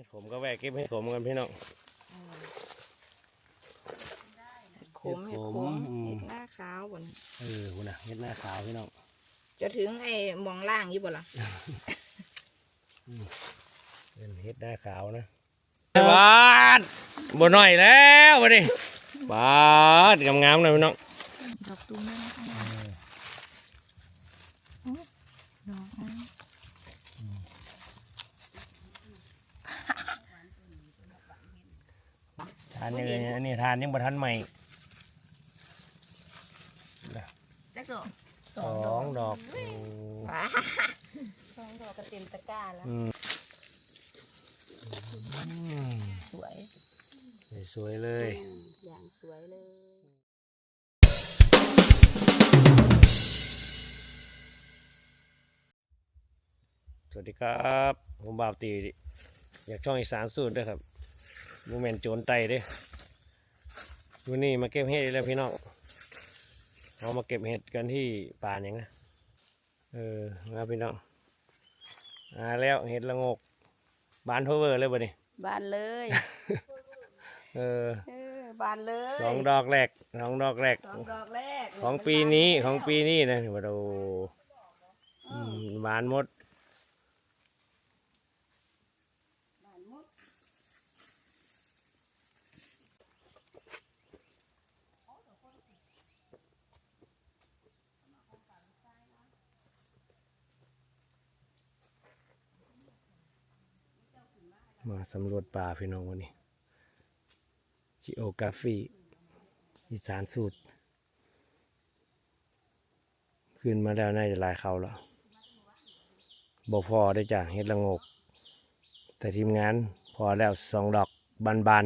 ให้ผมก็แวะเก็บให้ผมกันพี่น้องขมเห็เห็ดดขขมมอืมเห็ดหน้าขาวบนเออคุณน่ะเฮ็ดหน้าขาวพี่น้องจะถึงไอ้หมองล่างอยู่บ่ล่ะเป็นเฮ็ดหน้าขาวนะบาดบ่น้อยแล้ววะดิบาดงามๆนะพี่น้องดอกตูมนะคะดอกนั้น ทานยังไงอันนี้ทานยังบ่ทันใหม่จักดอกสองดอกโอ้ว้าสองดอกก็เต็มตะกร้าแล้วอืมอืมสวย สวยๆเลย อย่างสวยเลย สวัสดีครับ ผมบ่าวตีอยากช่องอีสานสูตรด้วยครับ มูเมนโจรไตเด้วันนี้มาเก็บเห็ดอีกแล้วพี่น้องเรามาเก็บเห็ดกันที่ป่าอย่างนะเออมาพี่น้องมาแล้วเห็ดละโงกบานโทเวอร์เลยบ่นี่บานเลยเออเออบานเลยสองดอกแรกสองดอกแรก สองดอกแรก ของปีนี้ของปีนี้นะมาดูอืมบานหมด บานหมด มาสำรวจป่าพี่น้องวันนี้จิโอกราฟีอีสานสูตร ขึ้นมาแล้วน่าจะลายเขาแล้วบ่พอได้จ้ะเฮ็ดละงก แต่ทีมงานพอแล้วสองดอกบานบาน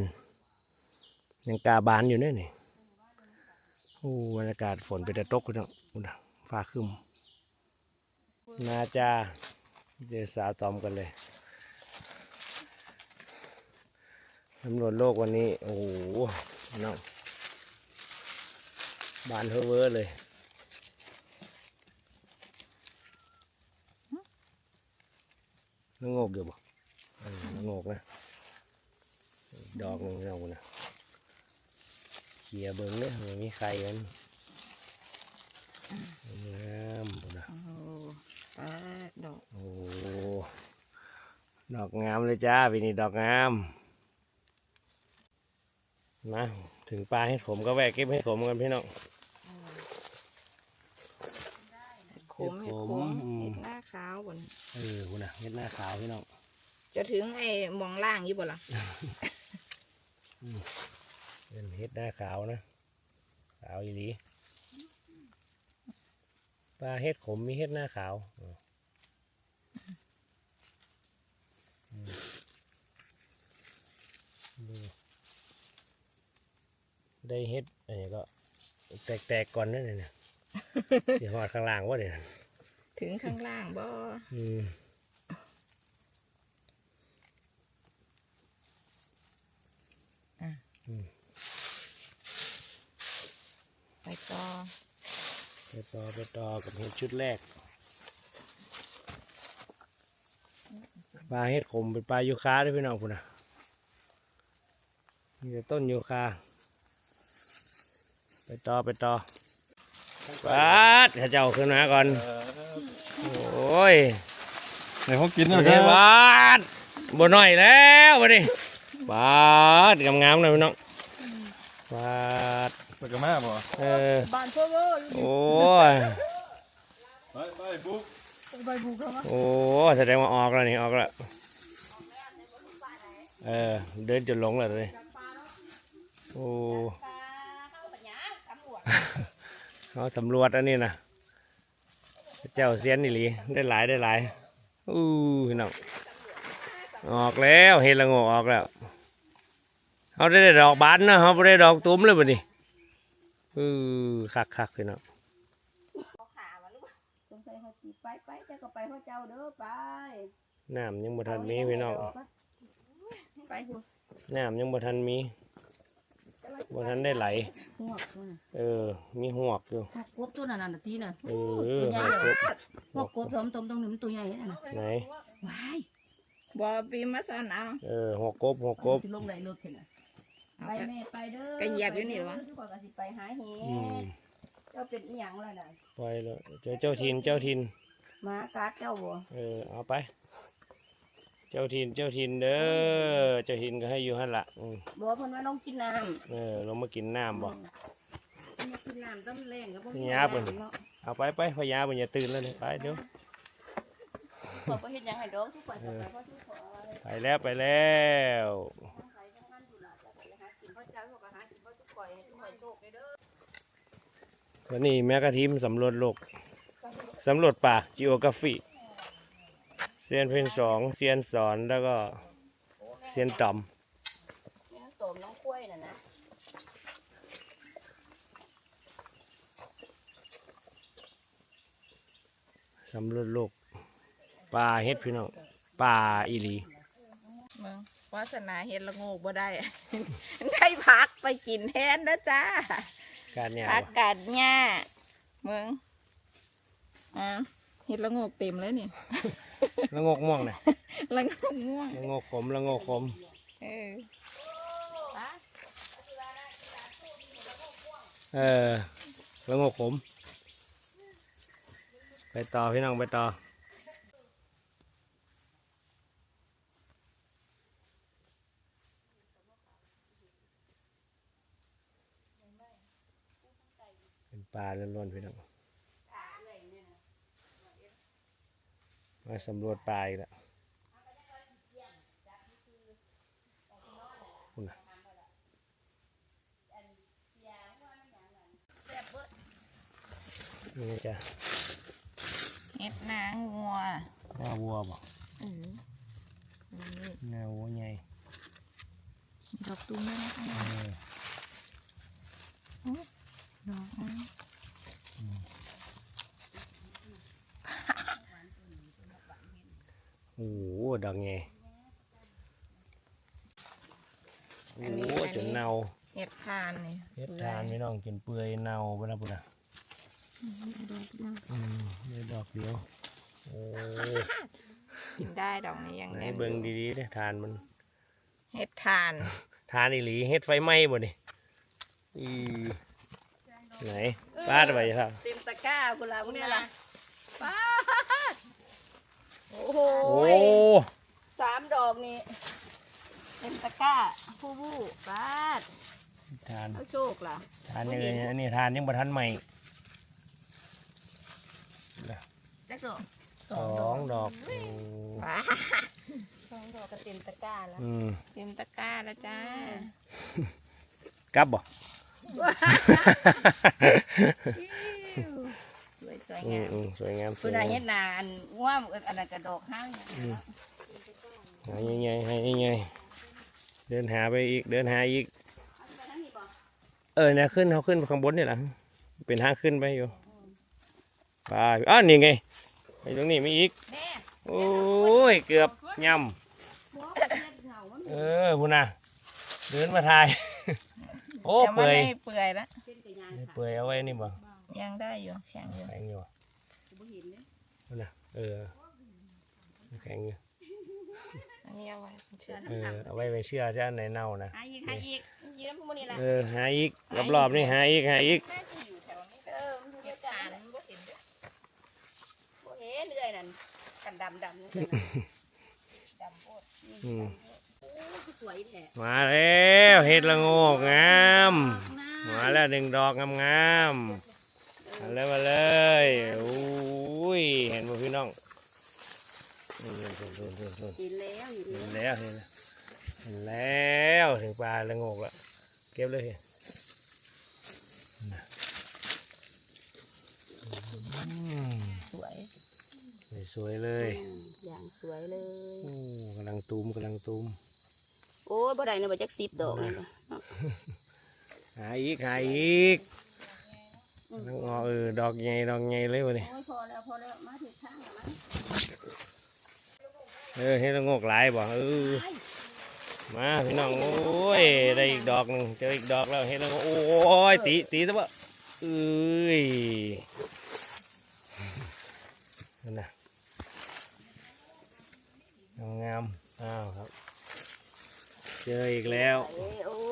ๆยังกาบานอยู่เนี่ยนี่โอ้บรรยากาศฝนไปแต่ตกพี่น้องอุ่นะฟ้าครึมนาจ้าเจอสาวตอมกันเลย สำรวจโลกวันนี้ โอ้โหน้องบานเทอเวอร์เลยแล้วงกอยู่บ่เออแล้วงกนะอีกดอกหนึ่งเรานะเขี่ยเบิ้งเนี่ยมันมีใครกันงามพุ่นนะโอ้แปดดอก โอ้โหดอกงามเลยจ้าปีนี้ดอกงาม มาถึงปลาให้ผมก็แวะเก็บให้ผมกันพี่น้องเห็ดขมเห็เห็ดดขขมมอืมเห็ดหน้าขาวบนเออคุณน่ะเฮ็ดหน้าขาวพี่น้องจะถึงไอ้หมองล่างอยู่บ่ล่ะเป็นเฮ็ดหน้าขาวนะขาวอีหลีปลาเฮ็ดขมมีเฮ็ดหน้าขาวอ๋ออืมดู ได้เฮ็ดอันนี้ก็ แตกๆก่อนนั่นน่ะเดี๋ยวหอดข้างล่างว่าเดี๋ยวถึงข้างล่างบ่อืมไปต่อ ไปต่อไปต่อกับเห็ดชุดแรก ปลาเห็ดขมเป็นปลายูคาด้วยพี่น้องคุณนะมีแต่ต้นยูคา ไปต่อไปต่อปาดข้าเจ้าขึ้นมาก่อน โอ้ยไหนเขากินเดี๋นะยวคนี้รับบาดบ่น้อยแล้ววะดิบาดงามๆเลยพี่น้องบาดไปกับแม่บ่เออบานเพ้อเวอร์อยู่โอ้ยไปไปบุ๊กใบบุกแล้วมั้งโอ้แสดงว่าออกแล้วนี่ออกแล้วเออเดินจนหลงแล้วเลยโอ้ เขาสำรวจอันนี้นะเจ้าเซียนนี่หลีได้หลายได้หลายอู้พี่น้องออกแล้วเห็ดละโงกออกแล้วเขาได้ดอกบานนะเขาไม่ได้ดอกตุ้มเลยบ่นี่อือคักคักๆพี่น้องเขาขาวะลูกสงสัยเขาจีไปไปเจ้าก็ไปเขาเจ้าเด้อไปน้ำยังบ่ทันมีพี่น้องไปคุณน้ำยังบ่ทันมี บ่ทันได้ไหลหัวกตัวน่ะเออ มีหวกอยู่หัวกบตัวนั้นน่ะทีน่ะเอตัวอใหญ่หวกหัวกบสมตมตรงนี้มันตัวใหญ่นั่นน่ะไหน ว้ายบ่ปีมาสอนเอา เออหัวกบหัวกบ สิลงไหนเลิกเห็นน่ะเอาไปไปแม่ไปเด้อก็เหยียบอยู่นี่เหรอวะ ทุกคนก็สิไปหาเห็อืมดเจ้าเป็นอีหยังล่ะน่ะปล่อยเลยเจอเจ้าทินเจ้าทิน หมากัดเจ้าบ่เออ เอาไป เจ้าทินเจ้าทินเด้อเจ้าทินก็ให้อยู่หั่นละอืมบ่เพิ่นว่าน้องกินน้ำเออลงมากินน้ำบ่ เพิ่นว่ากินน้ำต้นแรงก็บ่นี่ยาเพิ่นเอาไปไปพญามันอย่าตื่นแล้วเนี่ยไปเดี๋ยวขอบ่เฮ็ดหยังให้ดอกทุกคนก็ไปเพราะทุกคนไปแล้วไปแล้วทั้งไผทั้งมันอยู่ล่ะจะไปหากินเพราะเจ้าเขาก็หากินเพราะทุกคนให้ทุกคนโชคเด้อวันนี้แม่กะทิมสำรวจโลกสำรวจป่าจิโอกราฟี เซียนเพนสองเซียนสอนแล้วก็เซียนต่อมนี่น้องโสมน้องกล้วยน่ะนะสำรวจโลกป่าเฮ็ดพี่น้องป่าอีหลีมึงวาสนาเห็ดละโงกบ่ได้ ได้พักไปกินแทนนะจ้าการเนี่ยอากาศหญ้ามึงอ่าเห็ดละโงกเต็มเลยนี่ ละงกม่วงนะละโงกม่วงละงกขมละงกขมเออเออละงกขม ไปต่อพี่น้องไปต่อเป็นปลาล้วนๆพี่น้อง มาสำรวจปลาอีกแล้วคุณน่ะนี่จ้ะเห็ดนางวัวหน้าวัวบ่เออนี่หน้าวัวใหญ่ดอกตุ้มด้วยนะคะเออดอกอันนี้ โอ้โห ดอกไงโอ้โหจนเน่าเห็ดทานนี่เฮ็ดทานพี่น้องจนเปื่อยเน่าไปแล้วปุ่นอะดอกเดียวอืมนี่ดอกเดียวโอ้กินได้ดอกนี้ยังไหนแน่นเบิ่งดีๆเด้อทานมัน เห็ดทาน ทานอีหลีเฮ็ดไฟไหม้บ่นี่อีไหนปาดไปครับเต็มตะกร้าพุ่นล่ะพวกนี้ล่ะป้าด โอ้โหโอ้สามดอกนี่เต็มตะกร้าผู้บู้ป้าดทานเอาโชคล่ะ ทานยังไงอันนี้ทานยังบ่ทันใหม่จักดอกสองดอกโอ้ว้าสองดอกก็เต็มตะกร้าแล้ว อืมเต็มตะกร้าแล้วจ้ากลับบ่สวยส วยอืงามมอืมสวยงามสคุวยณนายงาเฮ็มดนาอันง่วมอันนั้นกระดอกห้างอย่างอืนี้มหายังไงให้ยังไงเดินหาไปอีก เดินหาอีก เออเนี่ยขึ้นเขาขึ้นไปข้างบนนี่แหละเป็นทางขึ้นไปอยู่ไปอ้าวนี่ไงไปตรงนี้มีอีก แม่โอ้ย เกือบย่หัวมันเฮ็ดเหงามันำเออพุ่นน่ะเดินมาทาย โอ้แต่มันเปื่อยไม่เปื่อยละ เป็นกระยางค่ะเปื่อยเอาไว้นี่บ่ ยังได้อยู่แข็งอยู่แข็งอยู่บ่เห็นเลยพุ่นน่ะเออแข็งอยู่อันนี้เอาไว้เชื่อเออเอาไว้ไปเชื่อจะอันไหนเน่านะหาอีกหาอีกยืมพวกนี้ล่ะเออหาอีกรอบๆนี่หาอีกหาอีกน่าจะอยู่แถวนี้เออมันอยู่เห็เฮ็ดดทาทานนบ่เห็นเด้อบ่เห็นเลยนั่นกันดำดำนี่นะดำโพดนี่อืมโอ้สวยแท้มาแล้วเห็ดละโงกงาม มาแล้วหนึ่งดอกงามๆ มาเลยมาเลยโอ้ยเห็นบ่พี่น้องนี่ๆๆๆๆเห็นแล้วเห็นเห็แล้วนแล้วเห็นแล้วเห็นแล้วถึงปลาละโงกแล้วเก็บเลยเห็นอืมสวยสวยเลยอืมอย่างสวยเลยโอ้กำลังตูมกำลังตูมโอ้ยบ่ได้เนี่ยบ่จักสิบดอกนี่นะหาอีกหาอีก น้องอเออดอกใหญ่ดอกใหญ่เลยวะนี่โอ้ยพอแล้วพอแล้วมาถึงทางแล้วมั้งเออเห็ดละโงกหลายบ่เออมาพี่น้องโอ้ยได้อีกดอกหนึ่งเจออีกดอกแล้วเห็ดละโงกโอ้ยตีตีซะบ่เอ้ยนั่นนะงามๆอ้าวครับ เจออีกแล้วเอ้ยโอ้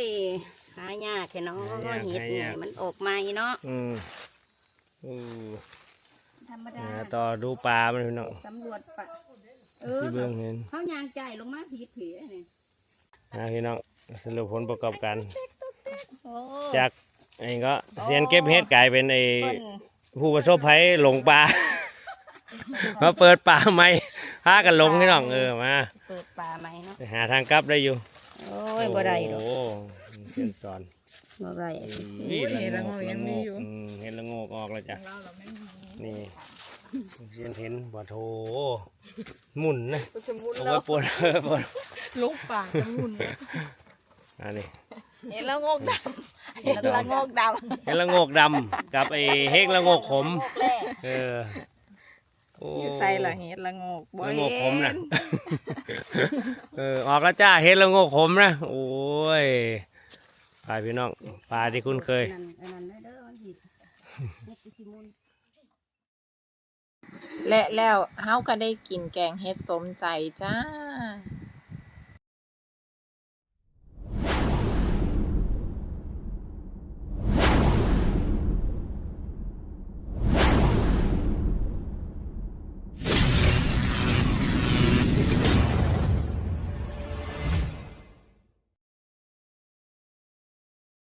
ย หายากแค่น้องหายากเห็ดหานี่ยากมันออกใหม่เนาะอืมอือธรรมดาอ่าต่อดูปลามันพี่น้องสำรวจปะเออที่เบื้องเห็นเขายางใจายลงมาผิดผีนี่อ่าพี่น้องสรุปผลประกอบการโอ้จากไอ้ก็เซียนเก็บเฮ็ดกลายเป็นไอ้เพิ่นผู้ประสบภัยหลงปลา มาเปิดป่าใหม่พากันหลงพี่น้องเออมาเปิดป่าใหม่เนาะไปหาทางกลับได้อยู่โอ้ยบ่ได้ดอกโอ้โห เซียนสอนบ่ได้นี่โอ้ยเห็ดละโงกยังมีอยู่อืมเห็ดละโงกออกแล้วจ้ะเราเราไม่มีนี่เซียนเห็นบ่โถหมุนนะก็จะมุนเอาแล้ไว้วปวดปวดลูกปากจะมุนอันนี้เห็ดละโงกดำเห็ดละโงกดำเห็ดละโงกดำกับไอ้เฮกละโงกขมแรกเออโอ้อยู่ใส่ละเห็ดละโงกบ่ละโงกขมนะเห็นเออออกแล้วจ้าเห็ดละโงกขมนะโอ้ยป ลาพี่น้องปลาที่คุ้นเคย และแล้วเฮาก็ได้กินแกงเฮ็ดสมใจจ้า